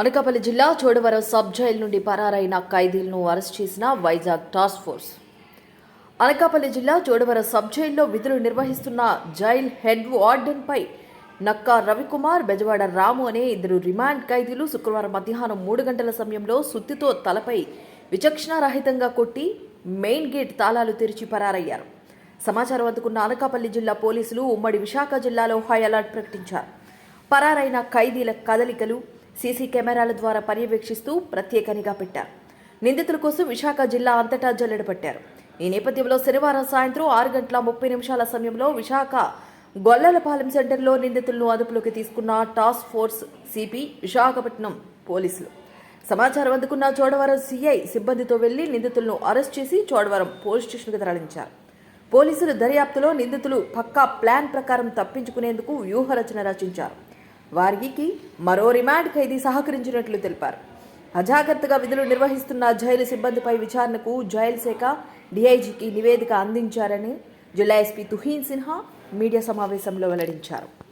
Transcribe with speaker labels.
Speaker 1: అనకాపల్లి జిల్లా Chodavaram sub jail నుండి పరారైన ఖైదీలను అరెస్ట్ చేసిన వైజాగ్ టాస్క్ ఫోర్స్. అనకాపల్లి జిల్లా చోడవరం సబ్ జైల్లో విధులు నిర్వహిస్తున్న జైల్ హెడ్ వార్డెన్పై నక్కా రవికుమార్ బెజవాడ రాము అనే ఇద్దరు రిమాండ్ ఖైదీలు శుక్రవారం మధ్యాహ్నం మూడు గంటల సమయంలో సుత్తితో తలపై విచక్షణారహితంగా కొట్టి మెయిన్ గేట్ తాళాలు తెరిచి పరారయ్యారు. సమాచారం అందుకున్న అనకాపల్లి జిల్లా పోలీసులు ఉమ్మడి విశాఖ జిల్లాలో హై అలర్ట్ ప్రకటించారు. పరారైన ఖైదీల కదలికలు సీసీ కెమెరాల ద్వారా పర్యవేక్షిస్తూ ప్రత్యేక నిఘా పెట్టారు. నిందితుల కోసం విశాఖ జిల్లా అంతటా జల్లెడ పట్టారు ఈ నేపథ్యంలో శనివారం సాయంత్రం ఆరు గంటల ముప్పై నిమిషాల సమయంలో విశాఖ గొల్లలపాలెం సెంటర్లో నిందితులను అదుపులోకి తీసుకున్న టాస్క్ ఫోర్స్ సిపి విశాఖపట్నం పోలీసులు. సమాచారం అందుకున్న చోడవరం సిఐ సిబ్బందితో వెళ్ళి నిందితులను అరెస్ట్ చేసి చోడవరం పోలీస్ స్టేషన్కు తరలించారు. పోలీసులు దర్యాప్తులో నిందితులు పక్కా ప్లాన్ ప్రకారం తప్పించుకునేందుకు వ్యూహరచన రచించారు. వారికి మరో రిమాండ్ ఖైదీ సహకరించినట్లు తెలిపారు. అజాగ్రత్తగా విధులు నిర్వహిస్తున్న జైలు సిబ్బందిపై విచారణకు జైలు శాఖ డీఐజీకి నివేదిక అందించారని జిల్లా ఎస్పీ తుహీన్ సిన్హా మీడియా సమావేశంలో వెల్లడించారు.